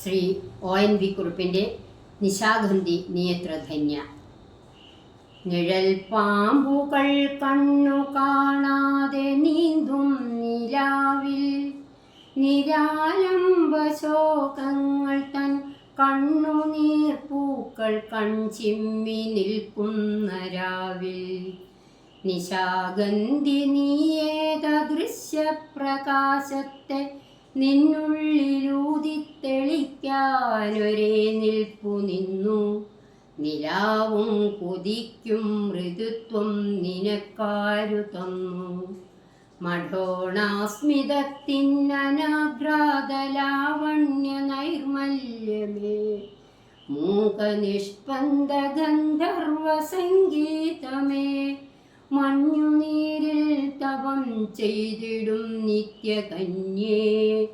Shri O N V കുറുപ്പിന്റെ നിശാഗന്ധി നിയത്രധന്യ നിഴൽ പാമ്പുകൾ കണ്ണു കാണാതെ നീന്തും നിലാവിൽ. നിരാലംബ ശോകങ്ങൾ തൻ കണ്ണുനീർ പൂക്കൾ കൺചിമ്മി നിൽക്കുന്ന രാവിൽ. നിശാഗന്ധി നീയേത ദൃശ്യപ്രകാശത്തെ നിന്നുള്ളിലൂതി തെളിക്കാനൊരേ നിൽപ്പു നിന്നു. നിലാവും കുതിക്കും മൃദുത്വം നിനക്കാരു തന്നു. മഠോണാസ്മിതത്തിനനാഘ്രാതലാവണ്യ നൈർമല്യമേ. മൂകനിഷ്പന്ദ ഗന്ധർവ സംഗീതമേ മഞ്ഞുനീരിൽ തപം ചെയ്തിടും നിത്യകന്യേ.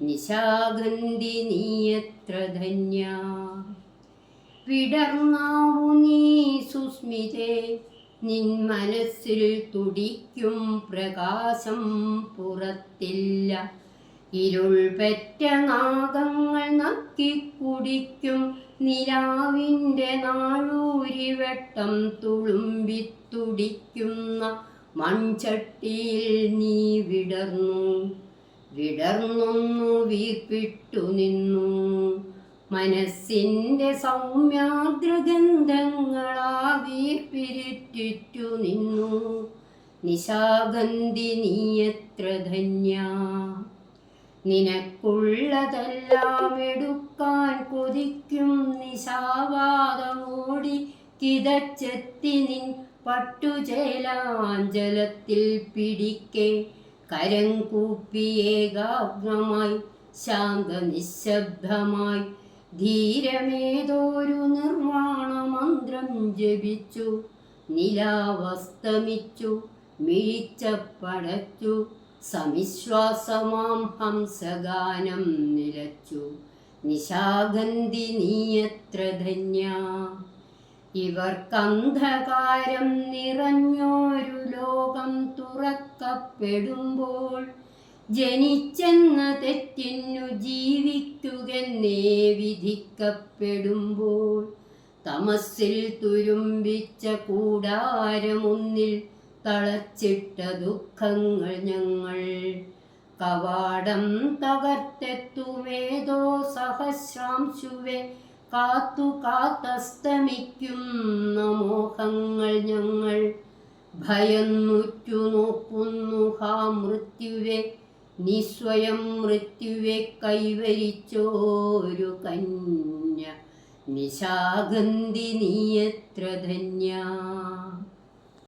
നിശാഗന്ധി നീയത്ര ധന്യ? വിടർന്നാവു നീ സുസ്മിതേ നിൻ മനസ്സിൽ തുടിക്കും പ്രകാശം പുറത്തില്ല. ഇരുൾ പെറ്റ നാഗങ്ങൾ നക്കിക്കുടിക്കും നിലാവിന്റെ നാഴൂരി വെട്ടം തുളുമ്പിത്തുടിക്കുന്ന മൺചട്ടിയിൽ നീ വിടർന്നു. വിടർന്നൊന്നു വീർപ്പിട്ടു നിന്നു. മനസ്സിന്റെ സൗമ്യാദ്രഗന്ധങ്ങളാ വീർപ്പിരിറ്റിറ്റു നിന്നു. നിശാഗന്ധി നീയത്ര ധന്യ. നിനക്കുള്ളതെല്ലാം എടുക്കാൻ കൊതിക്കും നിശാവാദമോടി കിതച്ചെത്തി നിൻ പട്ടുചേലാഞ്ചലത്തിൽ പിടിക്കെ. കരം കൂപ്പി ഏകാഗ്രമായി ശാന്ത നിശബ്ദമായി ധീരമേതോരു നിർമ്മാണ മന്ത്രം ജപിച്ചു നിലാവസ്തമിച്ചു മിഴിച്ചപ്പടച്ചു സമിശ്വാസമാം ഹംസഗാനം നിലച്ചു. നിശാഗന്ധി നീയത്ര ധന്യ ഇവർക്കന്ധകാരം നിറഞ്ഞോരു ലോകം തുറക്കപ്പെടുമ്പോൾ ജനിച്ചെന്ന തെറ്റിനു ജീവിക്കുകെന്നേ വിധിക്കപ്പെടുമ്പോൾ തമസിൽ തുരുമ്പിച്ച കൂടാരമൊന്നിൽ തളച്ചിട്ട ദുഃഖങ്ങൾ ഞങ്ങൾ കവാടം തകർത്തെത്തുമേതോ സഹസ്രാംശുവെ കാത്തു കാത്തസ്തമിക്കുന്ന മോഹങ്ങൾ ഞങ്ങൾ ഭയന്നുറ്റു നോക്കുന്നു. ഹാ മൃത്യുവെ നീ സ്വയം മൃത്യുവെ കൈവരിച്ചോരു കന്യ. നിശാഗന്ധി നീയത്ര ധന്യ.